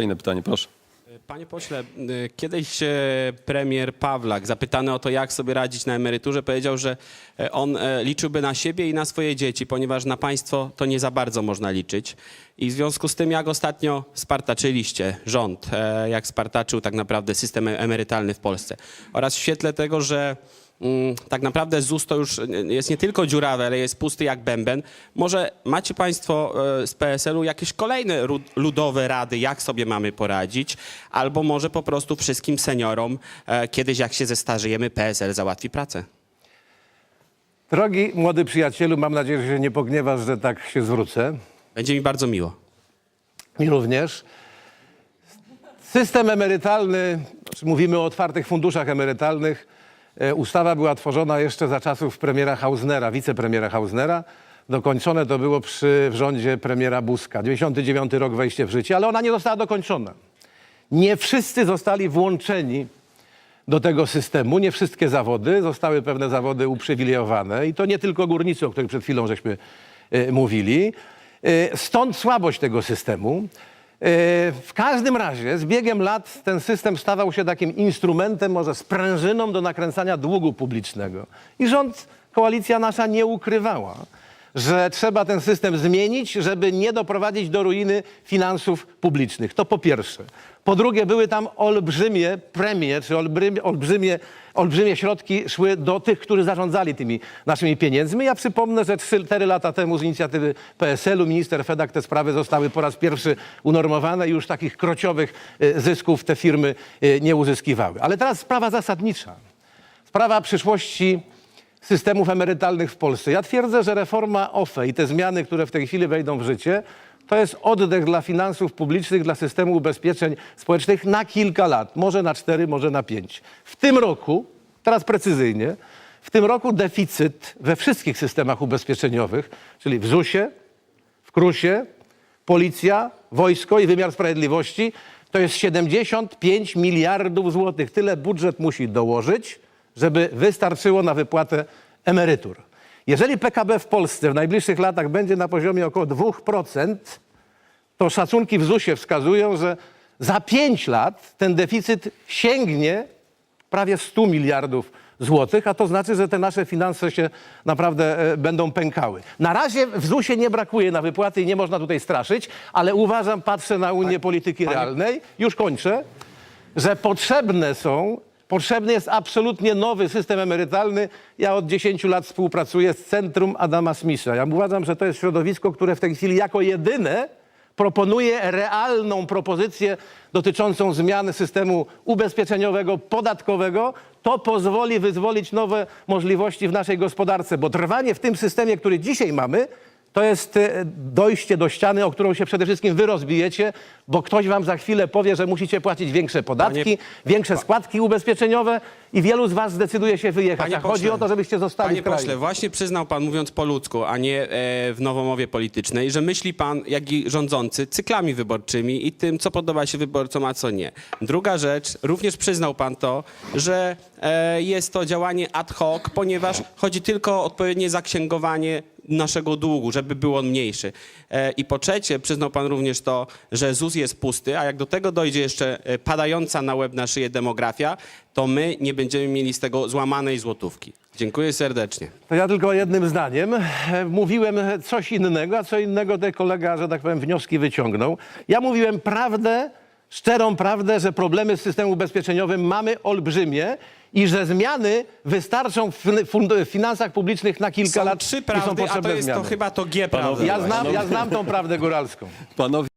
Kolejne pytanie, proszę. Panie pośle, kiedyś e, premier Pawlak, zapytany o to, jak sobie radzić na emeryturze, powiedział, że e, on e, liczyłby na siebie i na swoje dzieci, ponieważ na państwo to nie za bardzo można liczyć. I w związku z tym, jak ostatnio spartaczyliście rząd, jak spartaczył tak naprawdę system emerytalny w Polsce oraz w świetle tego, że tak naprawdę ZUS to już jest nie tylko dziurawy, ale jest pusty jak bęben. Może macie Państwo e, z PSL-u jakieś kolejne ludowe rady, jak sobie mamy poradzić, albo może po prostu wszystkim seniorom e, kiedyś jak się zestarzejemy, PSL załatwi pracę. Drogi młody przyjacielu, mam nadzieję, że się nie pogniewasz, że tak się zwrócę. Będzie mi bardzo miło. Mi również. System emerytalny, mówimy o otwartych funduszach emerytalnych. E, Ustawa była tworzona jeszcze za czasów premiera Hausnera, wicepremiera Hausnera. Dokończone to było przy w rządzie premiera Buzka. 99 rok wejście w życie, ale ona nie została dokończona. Nie wszyscy zostali włączeni do tego systemu. Nie wszystkie zawody, zostały pewne zawody uprzywilejowane i to nie tylko górnicy, o których przed chwilą żeśmy e, mówili. E, stąd słabość tego systemu. E, w każdym razie z biegiem lat ten system stawał się takim instrumentem, może sprężyną do nakręcania długu publicznego. I rząd, koalicja nasza nie ukrywała, że trzeba ten system zmienić, żeby nie doprowadzić do ruiny finansów publicznych. To po pierwsze. Po drugie, były tam olbrzymie premie, czy olbrzymie, olbrzymie, olbrzymie środki szły do tych, którzy zarządzali tymi naszymi pieniędzmi. Ja przypomnę, że 4 lata temu z inicjatywy PSL-u minister Fedak te sprawy zostały po raz pierwszy unormowane i już takich krociowych e, zysków te firmy e, nie uzyskiwały. Ale teraz sprawa zasadnicza. Sprawa przyszłości systemów emerytalnych w Polsce. Ja twierdzę, że reforma OFE i te zmiany, które w tej chwili wejdą w życie, to jest oddech dla finansów publicznych, dla systemu ubezpieczeń społecznych na kilka lat. Może na cztery, może na pięć. W tym roku, teraz precyzyjnie, w tym roku deficyt we wszystkich systemach ubezpieczeniowych, czyli w ZUS-ie, w KRUS-ie, policja, wojsko i wymiar sprawiedliwości, to jest 75 miliardów złotych. Tyle budżet musi dołożyć, żeby wystarczyło na wypłatę emerytur. Jeżeli PKB w Polsce w najbliższych latach będzie na poziomie około 2%, to szacunki w ZUS-ie wskazują, że za 5 lat ten deficyt sięgnie prawie 100 miliardów złotych, a to znaczy, że te nasze finanse się naprawdę e, będą pękały. Na razie w ZUS-ie nie brakuje na wypłaty i nie można tutaj straszyć, ale uważam, patrzę na Unię Polityki Realnej, już kończę, że potrzebne są, potrzebny jest absolutnie nowy system emerytalny. Ja od 10 lat współpracuję z Centrum Adama Smitha. Ja uważam, że to jest środowisko, które w tej chwili jako jedyne proponuje realną propozycję dotyczącą zmiany systemu ubezpieczeniowego, podatkowego. To pozwoli wyzwolić nowe możliwości w naszej gospodarce, bo trwanie w tym systemie, który dzisiaj mamy, to jest e, dojście do ściany, o którą się przede wszystkim wy rozbijecie, bo ktoś wam za chwilę powie, że musicie płacić większe podatki, Panie- większe składki ubezpieczeniowe i wielu z was zdecyduje się wyjechać. Panie A chodzi pośle, o to, żebyście zostali Panie w kraju. pośle, właśnie przyznał pan, mówiąc po ludzku, a nie e, w nowomowie politycznej, że myśli pan, jak i rządzący, cyklami wyborczymi i tym, co podoba się wyborcom, a co nie. Druga rzecz, również przyznał pan to, że e, jest to działanie ad hoc, ponieważ chodzi tylko o odpowiednie zaksięgowanie naszego długu, żeby był on mniejszy. E, I po trzecie, przyznał pan również to, że ZUS jest pusty, a jak do tego dojdzie jeszcze e, padająca na łeb na szyję demografia, to my nie będziemy mieli z tego złamanej złotówki. Dziękuję serdecznie. To ja tylko jednym zdaniem. E, Mówiłem coś innego, a co innego ten kolega, że tak powiem, wnioski wyciągnął. Ja mówiłem prawdę, szczerą prawdę, że problemy z systemem ubezpieczeniowym mamy olbrzymie i że zmiany wystarczą w fund- w finansach publicznych na kilka Są lat trzy i są prawdy, a potrzebne to jest zmiany. to chyba to G prawdy. Ja znam, ja znam tą prawdę góralską. Panowie.